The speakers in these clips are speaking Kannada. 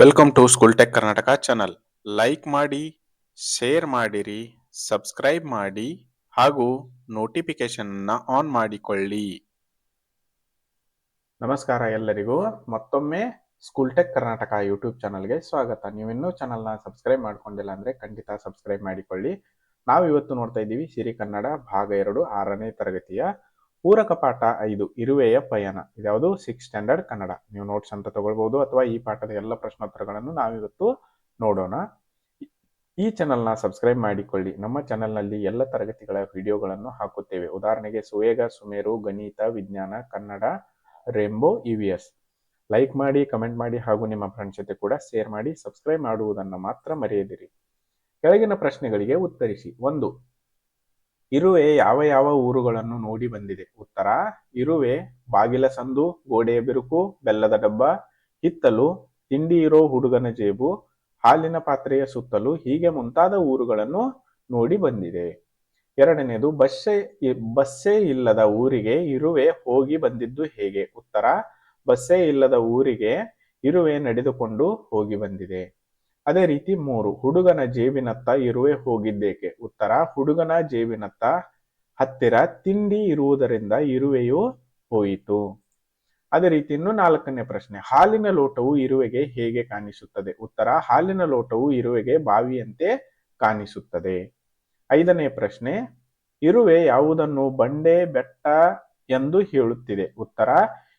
Welcome to school tech Karnataka channel like ಮಾಡಿ ಶೇರ್ ಮಾಡಿರಿ ಸಬ್ಸ್ಕ್ರೈಬ್ ಮಾಡಿ, ಹಾಗೂ ನೋಟಿಫಿಕೇಶನ್ ಆನ್ ಮಾಡಿಕೊಳ್ಳಿ. ನಮಸ್ಕಾರ ಎಲ್ಲರಿಗೂ. ಮತ್ತೊಮ್ಮೆ ಸ್ಕೂಲ್ ಟೆಕ್ ಕರ್ನಾಟಕ ಯೂಟ್ಯೂಬ್ ಚಾನಲ್ಗೆ ಸ್ವಾಗತ. ನೀವಿನ್ನೂ ಚಾನಲ್ನ ಸಬ್ಸ್ಕ್ರೈಬ್ ಮಾಡ್ಕೊಂಡಿಲ್ಲ ಅಂದ್ರೆ ಖಂಡಿತ ಸಬ್ಸ್ಕ್ರೈಬ್ ಮಾಡಿಕೊಳ್ಳಿ. ನಾವು ಇವತ್ತು ನೋಡ್ತಾ ಇದ್ದೀವಿ ಸಿರಿ ಕನ್ನಡ ಭಾಗ ಎರಡು ಆರನೇ ತರಗತಿಯ ಪೂರಕ ಪಾಠ ಐದು, ಇರುವೆಯ ಪಯಣ. ಇದ್ಯಾವುದು? Six standard Kannada. ನೀವು ನೋಟ್ಸ್ ಅಂತ ತಗೊಳ್ಬಹುದು ಅಥವಾ ಈ ಪಾಠದ ಎಲ್ಲ ಪ್ರಶ್ನೋತ್ತರಗಳನ್ನು ನಾವಿವತ್ತು ನೋಡೋಣ. ಈ ಚಾನಲ್ನ ಸಬ್ಸ್ಕ್ರೈಬ್ ಮಾಡಿಕೊಳ್ಳಿ. ನಮ್ಮ ಚಾನಲ್ನಲ್ಲಿ ಎಲ್ಲ ತರಗತಿಗಳ ವಿಡಿಯೋಗಳನ್ನು ಹಾಕುತ್ತೇವೆ. ಉದಾಹರಣೆಗೆ ಸುವೇಗ, ಸುಮೇರು, ಗಣಿತ, ವಿಜ್ಞಾನ, Kannada rainbow E V S like ಮಾಡಿ ಕಮೆಂಟ್ ಮಾಡಿ ಹಾಗೂ ನಿಮ್ಮ ಫ್ರೆಂಡ್ಸ್ ಜೊತೆ ಕೂಡ ಶೇರ್ ಮಾಡಿ ಸಬ್ಸ್ಕ್ರೈಬ್ ಮಾಡುವುದನ್ನು ಮಾತ್ರ ಮರೆಯದಿರಿ. ಕೆಳಗಿನ ಪ್ರಶ್ನೆಗಳಿಗೆ ಉತ್ತರಿಸಿ. ಒಂದು ಇರುವೆ ಯಾವ ಯಾವ ಊರುಗಳನ್ನು ನೋಡಿ ಬಂದಿದೆ? ಉತ್ತರ, ಇರುವೆ, ಬಾಗಿಲ ಸಂದು, ಗೋಡೆಯ ಬಿರುಕು, ಬೆಲ್ಲದ ಡಬ್ಬ ಹಿತ್ತಲು ತಿಂಡಿ ಇರೋ ಹುಡುಗನ ಜೇಬು, ಹಾಲಿನ ಪಾತ್ರೆಯ ಸುತ್ತಲೂ ಹೀಗೆ ಮುಂತಾದ ಊರುಗಳನ್ನು ನೋಡಿ ಬಂದಿದೆ. ಎರಡನೇದು, ಬಸ್ಸೇ ಬಸ್ಸೇ ಇಲ್ಲದ ಊರಿಗೆ ಇರುವೆ ಹೋಗಿ ಬಂದಿದ್ದು ಹೇಗೆ? ಉತ್ತರ, ಬಸ್ಸೇ ಇಲ್ಲದ ಊರಿಗೆ ಇರುವೆ ನಡೆದುಕೊಂಡು ಹೋಗಿ ಬಂದಿದೆ. ಅದೇ ರೀತಿ ಮೂರು, ಹುಡುಗನ ಜೇಬಿನತ್ತ ಇರುವೆ ಹೋಗಿದ್ದೇಕೆ? ಉತ್ತರ, ಹುಡುಗನ ಜೇಬಿನತ್ತ ಹತ್ತಿರ ತಿಂಡಿ ಇರುವುದರಿಂದ ಇರುವೆಯು ಹೋಯಿತು. ಅದೇ ರೀತಿ ಇನ್ನು ನಾಲ್ಕನೇ ಪ್ರಶ್ನೆ, ಹಾಲಿನ ಲೋಟವು ಇರುವೆಗೆ ಹೇಗೆ ಕಾಣಿಸುತ್ತದೆ? ಉತ್ತರ, ಹಾಲಿನ ಲೋಟವು ಇರುವೆಗೆ ಬಾವಿಯಂತೆ ಕಾಣಿಸುತ್ತದೆ. ಐದನೇ ಪ್ರಶ್ನೆ, ಇರುವೆ ಯಾವುದನ್ನು ಬಂಡೆ ಬೆಟ್ಟ ಎಂದು ಹೇಳುತ್ತಿದೆ? ಉತ್ತರ,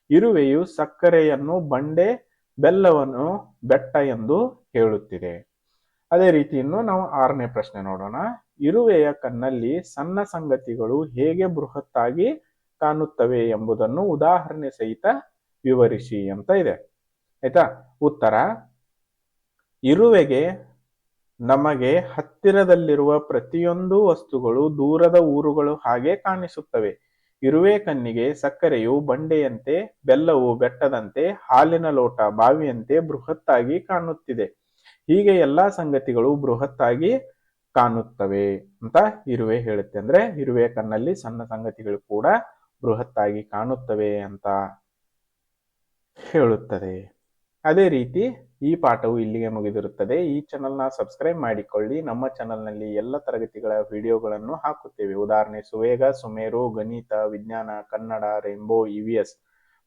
ಇರುವೆಯು ಸಕ್ಕರೆಯನ್ನು ಬಂಡೆ ಬೆಲ್ಲವನ್ನು ಬೆಟ್ಟ ಎಂದು ಹೇಳುತ್ತಿದೆ ಅದೇ ರೀತಿ ಇನ್ನು ನಾವು ಆರನೇ ಪ್ರಶ್ನೆ ನೋಡೋಣ. ಇರುವೆಯ ಕಣ್ಣಲ್ಲಿ ಸಣ್ಣ ಸಂಗತಿಗಳು ಹೇಗೆ ಬೃಹತ್ತಾಗಿ ಕಾಣುತ್ತವೆ ಎಂಬುದನ್ನು ಉದಾಹರಣೆ ಸಹಿತ ವಿವರಿಸಿ ಅಂತ ಇದೆ. ಆಯ್ತಾ? ಉತ್ತರ. ಇರುವೆಗೆ ನಮಗೆ ಹತ್ತಿರದಲ್ಲಿರುವ ಪ್ರತಿಯೊಂದು ವಸ್ತುಗಳು ದೂರದ ಊರುಗಳು ಹಾಗೆ ಕಾಣಿಸುತ್ತವೆ. ಇರುವೆ ಕಣ್ಣಿಗೆ ಸಕ್ಕರೆಯು ಬಂಡೆಯಂತೆ, ಬೆಲ್ಲವು ಬೆಟ್ಟದಂತೆ, ಹಾಲಿನ ಲೋಟ ಬಾವಿಯಂತೆ ಬೃಹತ್ತಾಗಿ ಕಾಣುತ್ತಿದೆ. ಹೀಗೆ ಎಲ್ಲಾ ಸಂಗತಿಗಳು ಬೃಹತ್ತಾಗಿ ಕಾಣುತ್ತವೆ ಅಂತ ಇರುವೆ ಹೇಳುತ್ತೆ. ಅಂದ್ರೆ ಇರುವೆ ಕಣ್ಣಲ್ಲಿ ಸಣ್ಣ ಸಂಗತಿಗಳು ಕೂಡ ಬೃಹತ್ತಾಗಿ ಕಾಣುತ್ತವೆ ಅಂತ ಹೇಳುತ್ತದೆ. ಅದೇ ರೀತಿ ಈ ಪಾಠವು ಇಲ್ಲಿಗೆ ಮುಗಿದಿರುತ್ತದೆ. ಈ ಚಾನಲ್ನ ಸಬ್ಸ್ಕ್ರೈಬ್ ಮಾಡಿಕೊಳ್ಳಿ. ನಮ್ಮ ಚಾನಲ್ನಲ್ಲಿ ಎಲ್ಲ ತರಗತಿಗಳ ವಿಡಿಯೋಗಳನ್ನು ಹಾಕುತ್ತೇವೆ. ಉದಾಹರಣೆ ಸುವೇಗ, ಸುಮೇರು, ಗಣಿತ, ವಿಜ್ಞಾನ, ಕನ್ನಡ ರೇಂಬೋ ಇವಿಎಸ್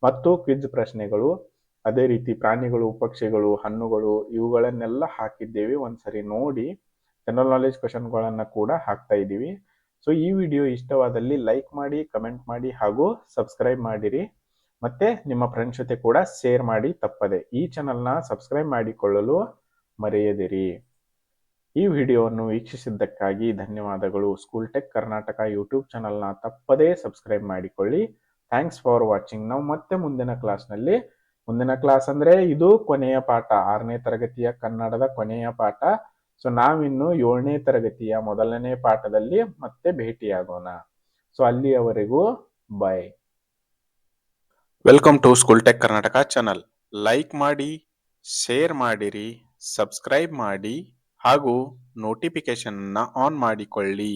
ಮತ್ತು ಕ್ವಿಜ್ ಪ್ರಶ್ನೆಗಳು ಅದೇ ರೀತಿ ಪ್ರಾಣಿಗಳು, ಪಕ್ಷಿಗಳು, ಹಣ್ಣುಗಳು ಇವುಗಳನ್ನೆಲ್ಲ ಹಾಕಿದ್ದೇವೆ. ಒಂದ್ಸರಿ ನೋಡಿ ಜನರಲ್ ನಾಲೆಜ್ ಕ್ವಶನ್ಗಳನ್ನು ಕೂಡ ಹಾಕ್ತಾ ಇದ್ದೀವಿ. ಸೊ ಈ ವಿಡಿಯೋ ಇಷ್ಟವಾದಲ್ಲಿ ಲೈಕ್ ಮಾಡಿ ಕಮೆಂಟ್ ಮಾಡಿ ಹಾಗೂ ಸಬ್ಸ್ಕ್ರೈಬ್ ಮಾಡಿರಿ. ಮತ್ತೆ ನಿಮ್ಮ ಫ್ರೆಂಡ್ಸ್ ಜೊತೆ ಕೂಡ ಶೇರ್ ಮಾಡಿ ತಪ್ಪದೆ. ಈ ಚಾನಲ್ನ ಸಬ್ಸ್ಕ್ರೈಬ್ ಮಾಡಿಕೊಳ್ಳಲು ಮರೆಯದಿರಿ. ಈ ವಿಡಿಯೋವನ್ನು ವೀಕ್ಷಿಸಿದ್ದಕ್ಕಾಗಿ ಧನ್ಯವಾದಗಳು. ಸ್ಕೂಲ್ ಟೆಕ್ ಕರ್ನಾಟಕ ಯೂಟ್ಯೂಬ್ ಚಾನಲ್ನ ತಪ್ಪದೇ ಸಬ್ಸ್ಕ್ರೈಬ್ ಮಾಡಿಕೊಳ್ಳಿ. ಥ್ಯಾಂಕ್ಸ್ ಫಾರ್ ವಾಚಿಂಗ್ ನಾವು ಮತ್ತೆ ಮುಂದಿನ ಕ್ಲಾಸ್ನಲ್ಲಿ ಮುಂದಿನ ಕ್ಲಾಸ್ ಅಂದ್ರೆ ಇದು ಕೊನೆಯ ಪಾಠ, ಆರನೇ ತರಗತಿಯ ಕನ್ನಡದ ಕೊನೆಯ ಪಾಠ. ಸೊ ನಾವಿನ್ನು ಏಳನೇ ತರಗತಿಯ ಮೊದಲನೇ ಪಾಠದಲ್ಲಿ ಮತ್ತೆ ಭೇಟಿಯಾಗೋಣ. ಸೊ ಅಲ್ಲಿಯವರೆಗೂ bye welcome to school tech Karnataka channel like ಮಾಡಿ ಶೇರ್ ಮಾಡಿರಿ ಸಬ್ಸ್ಕ್ರೈಬ್ ಮಾಡಿ ಹಾಗೂ ನೋಟಿಫಿಕೇಶನ್ ಆನ್ ಮಾಡಿಕೊಳ್ಳಿ.